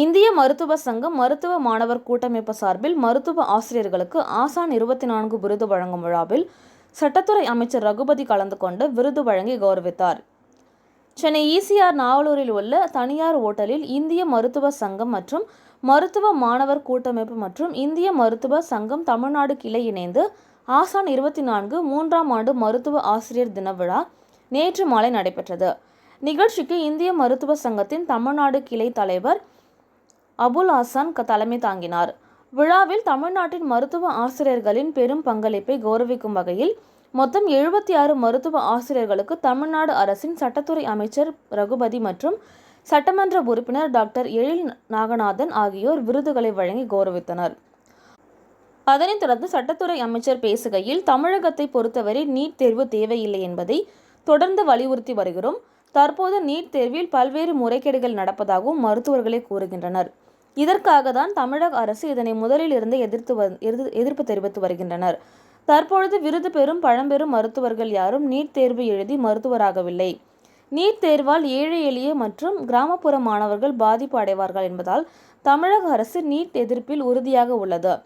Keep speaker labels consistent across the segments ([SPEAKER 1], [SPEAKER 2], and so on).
[SPEAKER 1] இந்திய மருத்துவ சங்கம் மருத்துவ மாணவர் கூட்டமைப்பு சார்பில் மருத்துவ ஆசிரியர்களுக்கு ஆசான் இருபத்தி நான்கு விருது வழங்கும் விழாவில் சட்டத்துறை அமைச்சர் ரகுபதி கலந்து கொண்டு விருது வழங்கி கௌரவித்தார். சென்னை ஈசிஆர் நாவலூரில் உள்ள தனியார் ஓட்டலில் இந்திய மருத்துவ சங்கம் மற்றும் மருத்துவ மாணவர் கூட்டமைப்பு மற்றும் இந்திய மருத்துவ சங்கம் தமிழ்நாடு கிளை இணைந்து ஆசான் இருபத்தி நான்கு மூன்றாம் ஆண்டு மருத்துவ ஆசிரியர் தின விழா நேற்று மாலை நடைபெற்றது. நிகழ்ச்சிக்கு இந்திய மருத்துவ சங்கத்தின் தமிழ்நாடு கிளை தலைவர் அபுல் ஹசன் க- தலைமை தாங்கினார். விழாவில் தமிழ்நாட்டின் மருத்துவ ஆசிரியர்களின் பெரும் பங்களிப்பை கௌரவிக்கும் வகையில் மொத்தம் எழுபத்தி ஆறு மருத்துவ ஆசிரியர்களுக்கு தமிழ்நாடு அரசின் சட்டத்துறை அமைச்சர் ரகுபதி மற்றும் சட்டமன்ற உறுப்பினர் டாக்டர் எழில் நாகநாதன் ஆகியோர் விருதுகளை வழங்கி கௌரவித்தனர். அதனைத் தொடர்ந்து சட்டத்துறை அமைச்சர் பேசுகையில் தமிழகத்தை பொறுத்தவரை நீட் தேர்வு தேவையில்லை என்பதை தொடர்ந்து வலியுறுத்தி வருகிறோம். தற்போது நீட் தேர்வில் பல்வேறு முறைகேடுகள் நடப்பதாகவும் மருத்துவர்களே கூறுகின்றனர். இதற்காக தான் தமிழக அரசு இதனை முதலில் இருந்து எதிர்த்து வ- எதிர்ப்பு தெரிவித்து வருகின்றனர். தற்பொழுது விருது பெறும் பழம்பெரும் மருத்துவர்கள் யாரும் நீட் தேர்வு எழுதி மருத்துவராகவில்லை. நீட் தேர்வால் ஏழை எளிய மற்றும் கிராமப்புற மாணவர்கள் பாதிப்பு அடைவார்கள் என்பதால் தமிழக அரசு நீட் எதிர்ப்பில் உறுதியாக உள்ளது.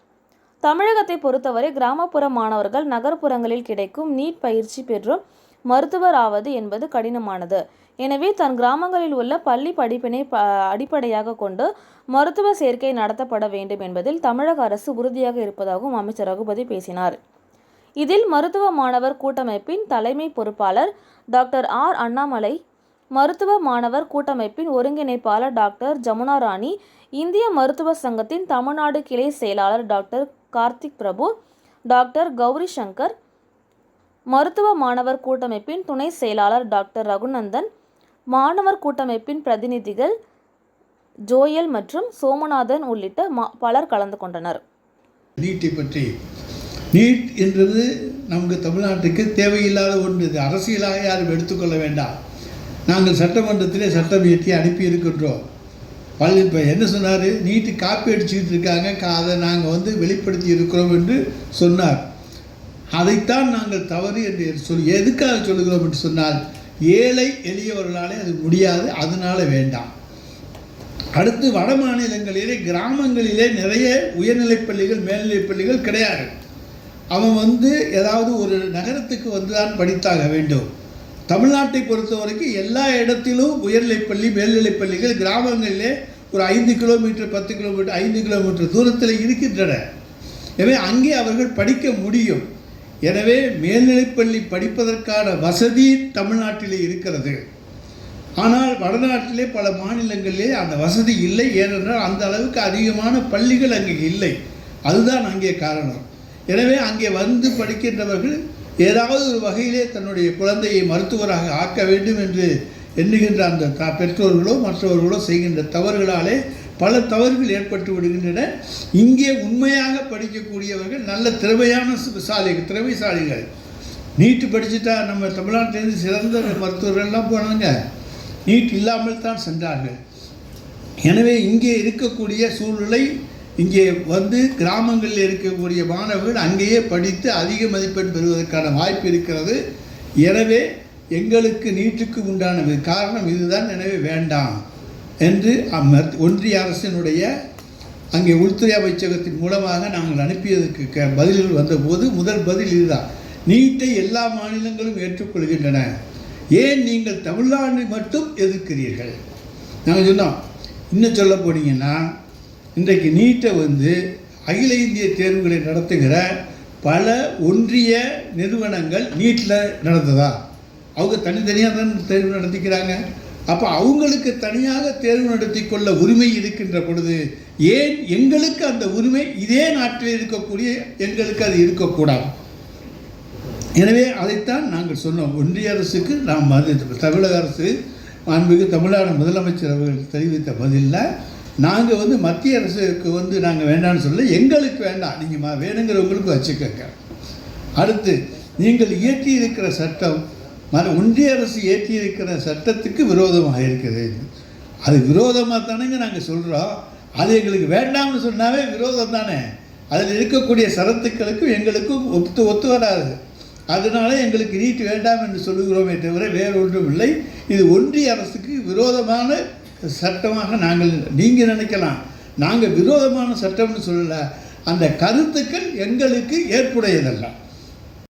[SPEAKER 1] தமிழகத்தை பொறுத்தவரை கிராமப்புற மாணவர்கள் நகர்ப்புறங்களில் கிடைக்கும் நீட் பயிற்சி பெற்றும் மருத்துவர் ஆவது என்பது கடினமானது. எனவே தன் கிராமங்களில் உள்ள பள்ளி படிப்பினை ப அடிப்படையாக கொண்டு மருத்துவ சேர்க்கை நடத்தப்பட வேண்டும் என்பதில் தமிழக அரசு உறுதியாக இருப்பதாகவும் அமைச்சர் ரகுபதி பேசினார். இதில் மருத்துவ மாணவர் கூட்டமைப்பின் தலைமை பொறுப்பாளர் டாக்டர் ஆர் அண்ணாமலை மருத்துவ மாணவர் கூட்டமைப்பின் ஒருங்கிணைப்பாளர் டாக்டர் ஜமுனா ராணி இந்திய மருத்துவ சங்கத்தின் தமிழ்நாடு கிளை செயலாளர் டாக்டர் கார்த்திக் பிரபு டாக்டர் கௌரி சங்கர் மருத்துவ மாணவர் கூட்டமைப்பின் துணை செயலாளர் டாக்டர் ரகுநந்தன் மாணவர் கூட்டமைப்பின் பிரதிநிதிகள் ஜோயல் மற்றும் சோமநாதன் உள்ளிட்ட பலர் கலந்து கொண்டனர்.
[SPEAKER 2] நீட்டை பற்றி நீட் என்றது நமக்கு தமிழ்நாட்டுக்கு தேவையில்லாத ஒன்று. இது அரசியலாக யாரும் எடுத்துக்கொள்ள வேண்டாம். நாங்கள் சட்டமன்றத்திலே சட்டம் இயற்றி அனுப்பியிருக்கின்றோம். பல் இப்போ என்ன சொன்னார்? நீட்டு காப்பி அடிச்சுக்கிட்டு இருக்காங்க. அதை நாங்கள் வந்து வெளிப்படுத்தி இருக்கிறோம் என்று சொன்னார். அதைத்தான் நாங்கள் தவறு என்று சொல்லி எதுக்காக சொல்லுகிறோம் என்று சொன்னால் ஏழை எளியவர்களாலே அது முடியாது அதனால வேண்டாம். அடுத்து வட மாநிலங்களிலே கிராமங்களிலே நிறைய உயர்நிலைப் பள்ளிகள் மேல்நிலைப் பள்ளிகள் கிடையாது. அவன் வந்து ஏதாவது ஒரு நகரத்துக்கு வந்துதான் படித்தாக வேண்டும். தமிழ்நாட்டை பொறுத்த வரைக்கும் எல்லா இடத்திலும் உயர்நிலைப்பள்ளி பள்ளி பள்ளிகள் கிராமங்களிலே ஒரு ஐந்து கிலோமீட்டர் பத்து கிலோமீட்டர் ஐந்து கிலோமீட்டர் தூரத்தில் இருக்கின்றன. எனவே அங்கே அவர்கள் படிக்க முடியும். எனவே மேல்நிலைப்பள்ளி படிப்பதற்கான வசதி தமிழ்நாட்டிலே இருக்கிறது. ஆனால் வடநாட்டிலே பல மாநிலங்களிலே அந்த வசதி இல்லை. ஏனென்றால் அந்த அளவுக்கு அதிகமான பள்ளிகள் அங்கே இல்லை. அதுதான் அங்கே காரணம். எனவே அங்கே வந்து படிக்கின்றவர்கள் ஏதாவது ஒரு வகையிலே தன்னுடைய குழந்தையை மருத்துவராக ஆக்க வேண்டும் என்று எண்ணுகின்ற அந்த த பெற்றோர்களோ மற்றவர்களோ செய்கின்ற தவறுகளாலே பல தவறுகள் ஏற்பட்டு விடுகின்றன. இங்கே உண்மையாக படிக்கக்கூடியவர்கள் நல்ல திறமையான சாலை திறமைசாலிகள். நீட்டு படிச்சுட்டா நம்ம தமிழ்நாட்டிலேருந்து சிறந்த மருத்துவர்கள்லாம் போனாங்க. நீட் இல்லாமல் தான் சென்றார்கள். எனவே இங்கே இருக்கக்கூடிய சூழ்நிலை இங்கே வந்து கிராமங்களில் இருக்கக்கூடிய மாணவர்கள் அங்கேயே படித்து அதிக மதிப்பெண் பெறுவதற்கான வாய்ப்பு இருக்கிறது. எனவே எங்களுக்கு நீட்டுக்கு உண்டான காரணம் இதுதான். எனவே வேண்டாம். என்று ஒன்றிய அரசினுடைய அங்கே உள்துறை அமைச்சகத்தின் மூலமாக நாங்கள் அனுப்பியதற்கு க- பதில்கள் வந்தபோது முதல் பதில் இதுதான். நீட்டை எல்லா மாநிலங்களும் ஏற்றுக்கொள்கின்றன. ஏன் நீங்கள் தமிழ்நாடு மட்டும் எதிர்க்கிறீர்கள்? நாங்கள் சொன்னோம் இன்னும் சொல்ல போனீங்கன்னா இன்றைக்கு நீட்டை வந்து அகில இந்திய தேர்வுகளை நடத்துகிற பல ஒன்றிய நிறுவனங்கள் நீட்டில் நடந்ததா? அவங்க தனித்தனியாக தான் தேர்வு நடத்திக்கிறாங்க. அப்போ அவங்களுக்கு தனியாக தேர்வு நடத்தி கொள்ள உரிமை இருக்கின்ற பொழுது ஏன் எங்களுக்கு அந்த உரிமை இதே நாட்டில் இருக்கக்கூடிய எங்களுக்கு அது இருக்கக்கூடாது? எனவே அதைத்தான் நாங்கள் சொன்னோம். ஒன்றிய அரசுக்கு நாம் தமிழக அரசு மாண்புமிகு தமிழ்நாடு முதலமைச்சர் அவர்கள் தெரிவித்த பதிலில் நாங்கள் வந்து மத்திய அரசுக்கு வந்து நாங்கள் வேண்டாம்னு சொல்ல எங்களுக்கு வேண்டாம். நீங்கள் வேணுங்கிறவங்களுக்கு வச்சுக்கோங்க. அடுத்து நீங்கள் இயற்றி இருக்கிற சட்டம் ஒன்றிய அரசு ஏற்றியிருக்கிற இருக்கிற சட்டத்துக்கு விரோதமாக இருக்குது அது விரோதமாக தானேங்க நாங்கள் சொல்கிறோம் அது எங்களுக்கு வேண்டாம்னு சொன்னாவே விரோதம் தானே. அதில் இருக்கக்கூடிய சரத்துக்களுக்கும் எங்களுக்கும் ஒத்து ஒத்து வராது. அதனால எங்களுக்கு நீட் வேண்டாம் என்று சொல்லுகிறோமே தவிர வேறு ஒன்றும் இல்லை. இது ஒன்றிய அரசுக்கு விரோதமான சட்டமாக நாங்கள் நீங்கள் நினைக்கலாம். நாங்கள் விரோதமான சட்டம்னு சொல்லலை. அந்த கருத்துக்கள் எங்களுக்கு ஏற்புடையதெல்லாம்